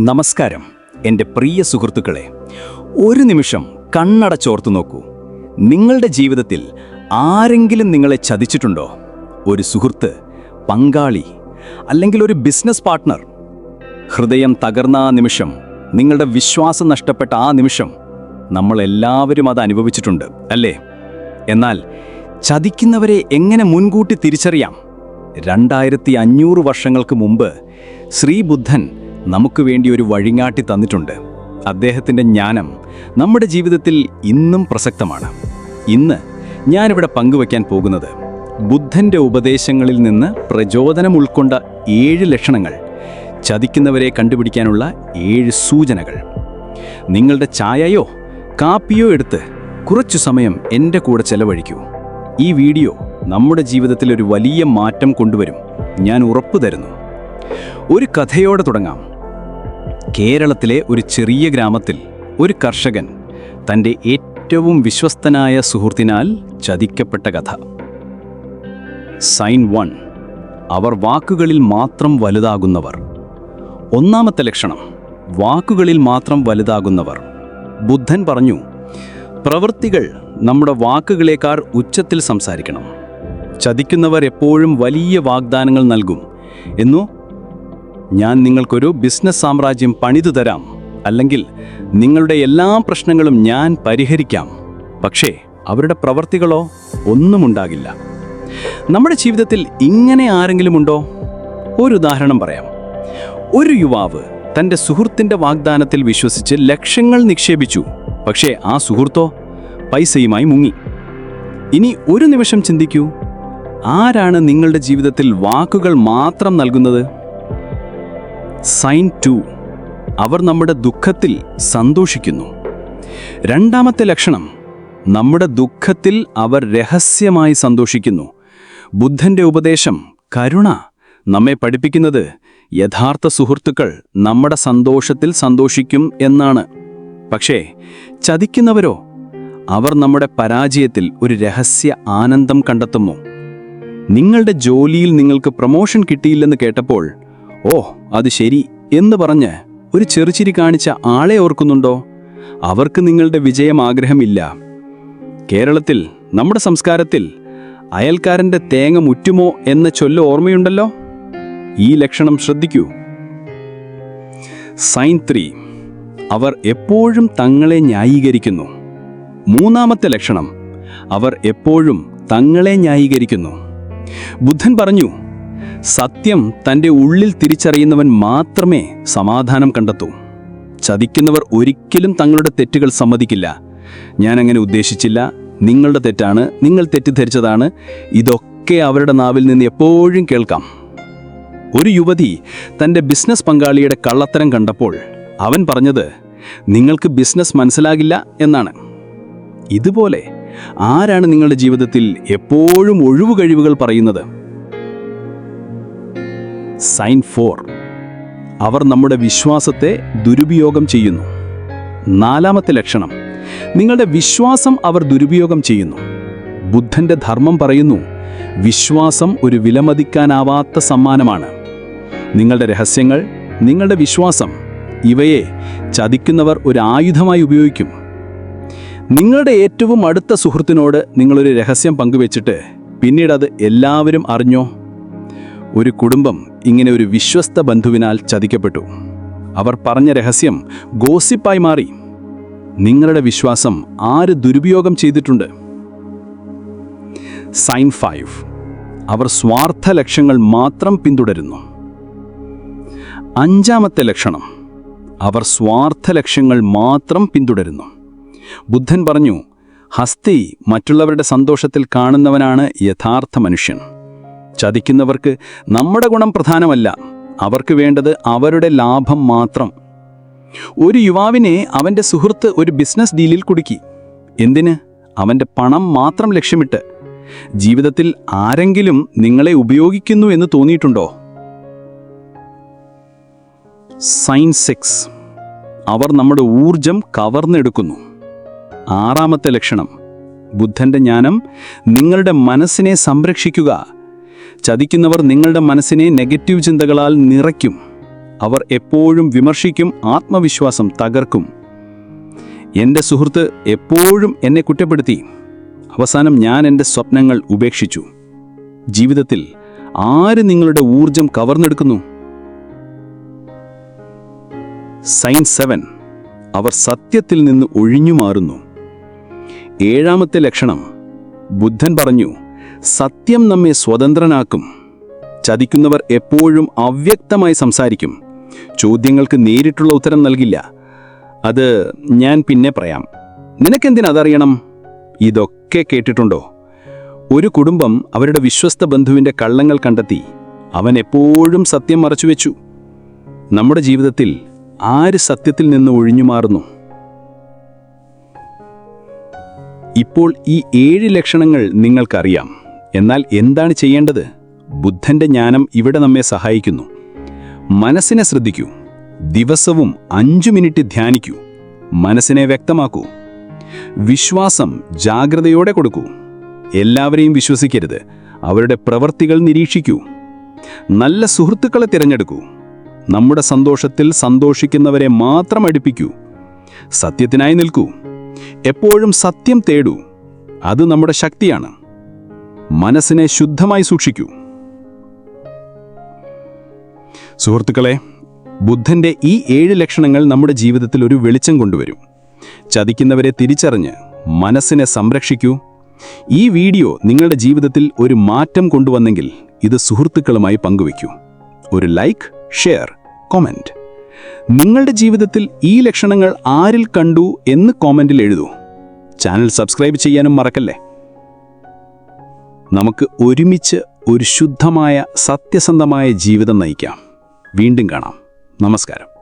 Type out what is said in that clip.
നമസ്കാരം എന്റെ പ്രിയ സുഹൃത്തുക്കളെ. ഒരു നിമിഷം കണ്ണടച്ചോർത്തു നോക്കൂ. നിങ്ങളുടെ ജീവിതത്തിൽ ആരെങ്കിലും നിങ്ങളെ ചതിച്ചിട്ടുണ്ടോ? ഒരു സുഹൃത്ത് പങ്കാളി അല്ലെങ്കിൽ ഒരു ബിസിനസ് പാർട്ട്ണർ? ഹൃദയം തകർന്ന ആ നിമിഷം നിങ്ങളുടെ വിശ്വാസം നഷ്ടപ്പെട്ട ആ നിമിഷം നമ്മളെല്ലാവരും അത് അനുഭവിച്ചിട്ടുണ്ട് അല്ലേ? എന്നാൽ ചതിക്കുന്നവരെ എങ്ങനെ മുൻകൂട്ടി തിരിച്ചറിയാം? രണ്ടായിരത്തി അഞ്ഞൂറ് വർഷങ്ങൾക്ക് മുമ്പ് ശ്രീബുദ്ധൻ നമുക്ക് വേണ്ടി ഒരു വഴിങ്ങാട്ടി തന്നിട്ടുണ്ട്. അദ്ദേഹത്തിന്റെ ജ്ഞാനം നമ്മുടെ ജീവിതത്തിൽ ഇന്നും പ്രസക്തമാണ്. ഇന്ന് ഞാനിവിടെ പങ്കുവയ്ക്കാൻ പോകുന്നത് ബുദ്ധന്റെ ഉപദേശങ്ങളിൽ നിന്ന് പ്രചോദനം ഉൾക്കൊണ്ട ഏഴ് ലക്ഷണങ്ങൾ ചതിക്കുന്നവരെ കണ്ടുപിടിക്കാനുള്ള ഏഴ് സൂചനകൾ. നിങ്ങളുടെ ചായയോ കാപ്പിയോ എടുത്ത് കുറച്ചു സമയം എന്റെ കൂടെ ചെലവഴിക്കൂ. ഈ വീഡിയോ നമ്മുടെ ജീവിതത്തിൽ ഒരു വലിയ മാറ്റം കൊണ്ടുവരും ഞാൻ ഉറപ്പു തരുന്നു ഒരു കഥയോടെ തുടങ്ങാം. കേരളത്തിലെ ഒരു ചെറിയ ഗ്രാമത്തിൽ ഒരു കർഷകൻ തന്റെ ഏറ്റവും വിശ്വസ്തനായ സുഹൃത്തിനാൽ ചതിക്കപ്പെട്ട കഥ. സൈൻ വൺ അവർ വാക്കുകളിൽ മാത്രം വലുതാകുന്നവർ. ഒന്നാമത്തെ ലക്ഷണം വാക്കുകളിൽ മാത്രം വലുതാകുന്നവർ. ബുദ്ധൻ പറഞ്ഞു പ്രവൃത്തികൾ നമ്മുടെ വാക്കുകളേക്കാൾ ഉച്ചത്തിൽ സംസാരിക്കണം. ചതിക്കുന്നവർ എപ്പോഴും വലിയ വാഗ്ദാനങ്ങൾ നൽകും എന്നു ഞാൻ നിങ്ങൾക്കൊരു ബിസിനസ് സാമ്രാജ്യം പണിതു തരാം. അല്ലെങ്കിൽ നിങ്ങളുടെ എല്ലാ പ്രശ്നങ്ങളും ഞാൻ പരിഹരിക്കാം. പക്ഷേ അവരുടെ പ്രവർത്തികളോ ഒന്നും ഉണ്ടാകില്ല. നമ്മുടെ ജീവിതത്തിൽ ഇങ്ങനെ ആരെങ്കിലും ഉണ്ടോ? ഒരു ഉദാഹരണം പറയാം. ഒരു യുവാവ് തന്റെ സുഹൃത്തിന്റെ വാഗ്ദാനത്തിൽ വിശ്വസിച്ച് ലക്ഷങ്ങൾ നിക്ഷേപിച്ചു. പക്ഷേ ആ സുഹൃത്തോ പൈസയുമായി മുങ്ങി. ഇനി ഒരു നിമിഷം ചിന്തിക്കൂ. ആരാണ് നിങ്ങളുടെ ജീവിതത്തിൽ വാക്കുകൾ മാത്രം നൽകുന്നത്? Sine two. അവർ നമ്മുടെ ദുഃഖത്തിൽ സന്തോഷിക്കുന്നു. രണ്ടാമത്തെ ലക്ഷണം നമ്മുടെ ദുഃഖത്തിൽ അവർ രഹസ്യമായി സന്തോഷിക്കുന്നു. ബുദ്ധന്റെ ഉപദേശം കരുണ നമ്മെ പഠിപ്പിക്കുന്നത് യഥാർത്ഥ സുഹൃത്തുക്കൾ നമ്മുടെ സന്തോഷത്തിൽ സന്തോഷിക്കും എന്നാണ്. പക്ഷേ ചതിക്കുന്നവരോ? അവർ നമ്മുടെ പരാജയത്തിൽ ഒരു രഹസ്യ ആനന്ദം കണ്ടെത്തുമോ? നിങ്ങളുടെ ജോലിയിൽ നിങ്ങൾക്ക് പ്രമോഷൻ കിട്ടിയില്ലെന്ന് കേട്ടപ്പോൾ ഓ അത് ശരി എന്ന് പറഞ്ഞ് ഒരു ചെറുചിരി കാണിച്ച ആളെ ഓർക്കുന്നുണ്ടോ? അവർക്ക് നിങ്ങളുടെ വിജയം ആഗ്രഹമില്ല. കേരളത്തിൽ നമ്മുടെ സംസ്കാരത്തിൽ അയൽക്കാരന്റെ തേങ്ങ മുറ്റുമോ എന്ന ചൊല്ല് ഓർമ്മയുണ്ടല്ലോ? ഈ ലക്ഷണം ശ്രദ്ധിക്കൂ. Sine three. അവർ എപ്പോഴും തങ്ങളെ ന്യായീകരിക്കുന്നു. മൂന്നാമത്തെ ലക്ഷണം. അവർ എപ്പോഴും തങ്ങളെ ന്യായീകരിക്കുന്നു. ബുദ്ധൻ പറഞ്ഞു സത്യം തന്റെ ഉള്ളിൽ തിരിച്ചറിയുന്നവൻ മാത്രമേ സമാധാനം കണ്ടെത്തൂ. ചതിക്കുന്നവർ ഒരിക്കലും തങ്ങളുടെ തെറ്റുകൾ സമ്മതിക്കില്ല. ഞാൻ അങ്ങനെ ഉദ്ദേശിച്ചില്ല. നിങ്ങളുടെ തെറ്റാണ് നിങ്ങൾ തെറ്റിദ്ധരിച്ചതാണ്. ഇതൊക്കെ അവരുടെ നാവിൽ നിന്ന് എപ്പോഴും കേൾക്കാം. ഒരു യുവതി തന്റെ ബിസിനസ് പങ്കാളിയുടെ കള്ളത്തരം കണ്ടപ്പോൾ അവൻ പറഞ്ഞത് നിങ്ങൾക്ക് ബിസിനസ് മനസ്സിലാകില്ല എന്നാണ്. ഇതുപോലെ ആരാണ് നിങ്ങളുടെ ജീവിതത്തിൽ എപ്പോഴും ഒഴിവുകഴിവുകൾ പറയുന്നത്? Sign four. അവർ നമ്മുടെ വിശ്വാസത്തെ ദുരുപയോഗം ചെയ്യുന്നു. നാലാമത്തെ ലക്ഷണം. നിങ്ങളുടെ വിശ്വാസം അവർ ദുരുപയോഗം ചെയ്യുന്നു. ബുദ്ധന്റെ ധർമ്മം പറയുന്നു വിശ്വാസം ഒരു വിലമതിക്കാനാവാത്ത സമ്മാനമാണ്. നിങ്ങളുടെ രഹസ്യങ്ങൾ നിങ്ങളുടെ വിശ്വാസം ഇവയെ ചതിക്കുന്നവർ ഒരു ആയുധമായി ഉപയോഗിക്കും. നിങ്ങളുടെ ഏറ്റവും അടുത്ത സുഹൃത്തിനോട് നിങ്ങളൊരു രഹസ്യം പങ്കുവച്ചിട്ട് പിന്നീട് അത് എല്ലാവരും അറിഞ്ഞോ? ഒരു കുടുംബം ഇങ്ങനെ ഒരു വിശ്വസ്ത ബന്ധുവിനാൽ ചതിക്കപ്പെട്ടു. അവർ പറഞ്ഞ രഹസ്യം ഗോസിപ്പായി മാറി. നിങ്ങളുടെ വിശ്വാസം ആര് ദുരുപയോഗം ചെയ്തിട്ടുണ്ട്? Sign five. അവർ സ്വാർത്ഥ ലക്ഷ്യങ്ങൾ മാത്രം പിന്തുടരുന്നു. അഞ്ചാമത്തെ ലക്ഷണം. അവർ സ്വാർത്ഥ ലക്ഷ്യങ്ങൾ മാത്രം പിന്തുടരുന്നു. ബുദ്ധൻ പറഞ്ഞു ഹസ്തി മറ്റുള്ളവരുടെ സന്തോഷത്തിൽ കാണുന്നവനാണ് യഥാർത്ഥ മനുഷ്യൻ. ചതിക്കുന്നവർക്ക് നമ്മുടെ ഗുണം പ്രധാനമല്ല. അവർക്ക് വേണ്ടത് അവരുടെ ലാഭം മാത്രം. ഒരു യുവാവിനെ അവന്റെ സുഹൃത്ത് ഒരു ബിസിനസ് ഡീലിൽ കുടുക്കി. എന്തിന്? അവന്റെ പണം മാത്രം ലക്ഷ്യമിട്ട്. ജീവിതത്തിൽ ആരെങ്കിലും നിങ്ങളെ ഉപയോഗിക്കുന്നു എന്ന് തോന്നിയിട്ടുണ്ടോ? Sign six. അവർ നമ്മുടെ ഊർജം കവർന്നെടുക്കുന്നു. ആറാമത്തെ ലക്ഷണം. ബുദ്ധന്റെ ജ്ഞാനം നിങ്ങളുടെ മനസ്സിനെ സംരക്ഷിക്കുക. ചതിക്കുന്നവർ നിങ്ങളുടെ മനസ്സിനെ നെഗറ്റീവ് ചിന്തകളാൽ നിറയ്ക്കും. അവർ എപ്പോഴും വിമർശിക്കും ആത്മവിശ്വാസം തകർക്കും. എന്റെ സുഹൃത്ത് എപ്പോഴും എന്നെ കുറ്റപ്പെടുത്തി. അവസാനം ഞാൻ എന്റെ സ്വപ്നങ്ങൾ ഉപേക്ഷിച്ചു. ജീവിതത്തിൽ ആര് നിങ്ങളുടെ ഊർജം കവർന്നെടുക്കുന്നു? Sign seven. അവർ സത്യത്തിൽ നിന്ന് ഒഴിഞ്ഞു മാറുന്നു ഏഴാമത്തെ ലക്ഷണം. ബുദ്ധൻ പറഞ്ഞു സത്യം നമ്മെ സ്വതന്ത്രനാക്കും. ചതിക്കുന്നവർ എപ്പോഴും അവ്യക്തമായി സംസാരിക്കും. ചോദ്യങ്ങൾക്ക് നേരിട്ടുള്ള ഉത്തരം നൽകില്ല. അത് ഞാൻ പിന്നെ പറയാം. നിനക്കെന്തിനതറിയണം ഇതൊക്കെ കേട്ടിട്ടുണ്ടോ? ഒരു കുടുംബം അവരുടെ വിശ്വസ്ത ബന്ധുവിന്റെ കള്ളങ്ങൾ കണ്ടെത്തി അവൻ എപ്പോഴും സത്യം മറച്ചുവെച്ചു. നമ്മുടെ ജീവിതത്തിൽ ആര് സത്യത്തിൽ നിന്ന് ഒഴിഞ്ഞു മാറുന്നു ഇപ്പോൾ ഈ ഏഴ് ലക്ഷണങ്ങൾ നിങ്ങൾക്കറിയാം. എന്നാൽ എന്താണ് ചെയ്യേണ്ടത്? ബുദ്ധന്റെ ജ്ഞാനം ഇവിടെ നമ്മെ സഹായിക്കുന്നു. മനസ്സിനെ ശ്രദ്ധിക്കൂ. ദിവസവും അഞ്ചു മിനിറ്റ് ധ്യാനിക്കൂ. മനസ്സിനെ വ്യക്തമാക്കൂ. വിശ്വാസം ജാഗ്രതയോടെ കൊടുക്കൂ. എല്ലാവരെയും വിശ്വസിക്കരുത്. അവരുടെ പ്രവൃത്തികൾ നിരീക്ഷിക്കൂ. നല്ല സുഹൃത്തുക്കളെ തിരഞ്ഞെടുക്കൂ. നമ്മുടെ സന്തോഷത്തിൽ സന്തോഷിക്കുന്നവരെ മാത്രം അടുപ്പിക്കൂ. സത്യത്തിനായി നിൽക്കൂ. എപ്പോഴും സത്യം തേടൂ. അത് നമ്മുടെ ശക്തിയാണ്. മനസ്സിനെ ശുദ്ധമായി സൂക്ഷിക്കൂ. സുഹൃത്തുക്കളെ ബുദ്ധന്റെ ഈ ഏഴ് ലക്ഷണങ്ങൾ നമ്മുടെ ജീവിതത്തിൽ ഒരു വെളിച്ചം കൊണ്ടുവരും. ചതിക്കുന്നവരെ തിരിച്ചറിഞ്ഞ് മനസ്സിനെ സംരക്ഷിക്കൂ. ഈ വീഡിയോ നിങ്ങളുടെ ജീവിതത്തിൽ ഒരു മാറ്റം കൊണ്ടുവന്നെങ്കിൽ ഇത് സുഹൃത്തുക്കളുമായി പങ്കുവയ്ക്കൂ. ഒരു ലൈക്ക് ഷെയർ കോമന്റ് നിങ്ങളുടെ ജീവിതത്തിൽ ഈ ലക്ഷണങ്ങൾ ആരിൽ കണ്ടു എന്ന് കോമന്റിൽ എഴുതൂ. ചാനൽ സബ്സ്ക്രൈബ് ചെയ്യാനും മറക്കല്ലേ? നമുക്ക് ഒരുമിച്ച് ഒരു ശുദ്ധമായ സത്യസന്ധമായ ജീവിതം നയിക്കാം. വീണ്ടും കാണാം. നമസ്കാരം.